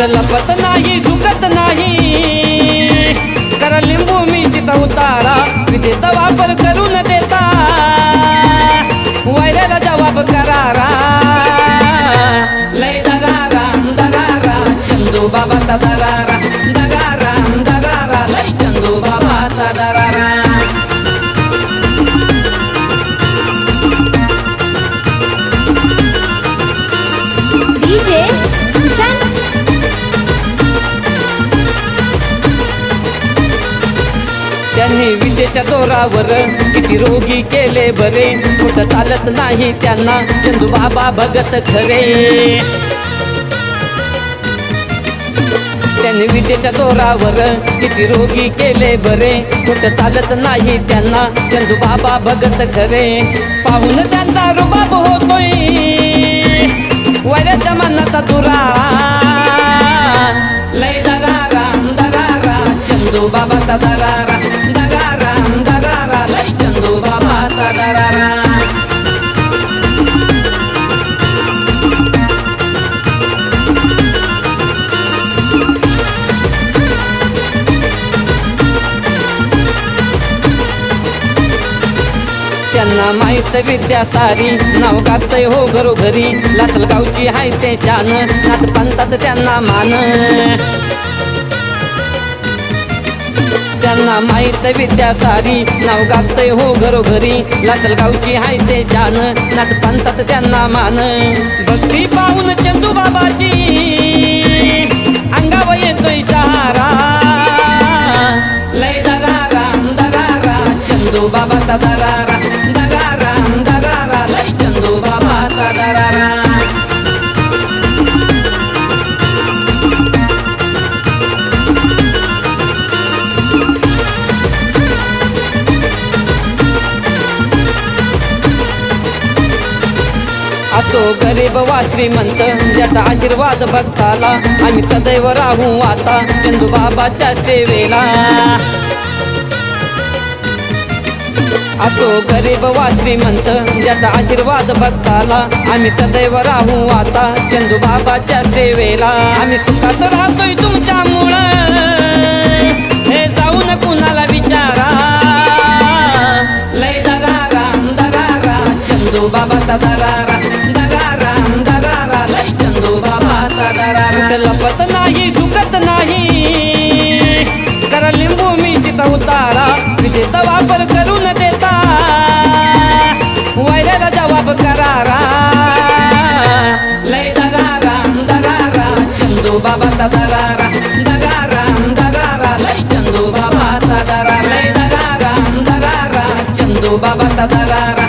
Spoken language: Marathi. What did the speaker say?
हात लपत नाही झुकत नाही. करा लिंबू मी मिरचीचा उतारा विजेचा वापर करून देता. वैराला जवाब करारा. लय दगारा दगारा चंदू बाबाचा दगारा. दगारा दगारा लय चंदू बाबाचा दगारा. त्यांनी विजेच्या जोरावर. किती रोगी केले बरे? कुठं चालत नाही त्यांना. चंदू बाबा भगत खरे. त्यांनी विजेच्या जोरावर किती रोगी केले बरे? कुठं चालत नाही त्यांना. चंदू बाबा भगत खरे. पाहून त्यांचा रुबाब होतोय. वयाच्या मनाचा दुराळा त्यांना माहीत विद्या सारी. नाव गाजतय हो घरोघरी. लासलगावची हाय ते शान. नात पंतात त्यांना मान. त्यांना माहीत विद्या सारी. नाव गाजतय हो घरोघरी. लासलगावची हाय ते शान. नात पंतात त्यांना मान. भक्ती पाहून चंदू बाबाची. बाबाचा दगारा दगारा दगारा लय चंदू बाबाचा दगारा असो गरीब वा श्रीमंत ज्याचा आशीर्वाद भक्ताला आम्ही सदैव राहू आता चंदूबाबाच्या सेवेला. असो गरीब वा श्रीमंत ज्याचा आशीर्वाद भक्ताला आम्ही सदैव राहू आता चंदू बाबाच्या सेवेला. आम्ही सुखात राहतोय तुमच्यामुळं. हे जाऊन कुणाला विचारा? लय दरारा दरारा चंदू बाबाचा दरारा करारा लय दगारा दगारा चंदू बाबाचा दगारा दगारा दगारा लय चंदू बाबाचा दगारा लय दगारा दगारा चंदू बाबाचा दगारा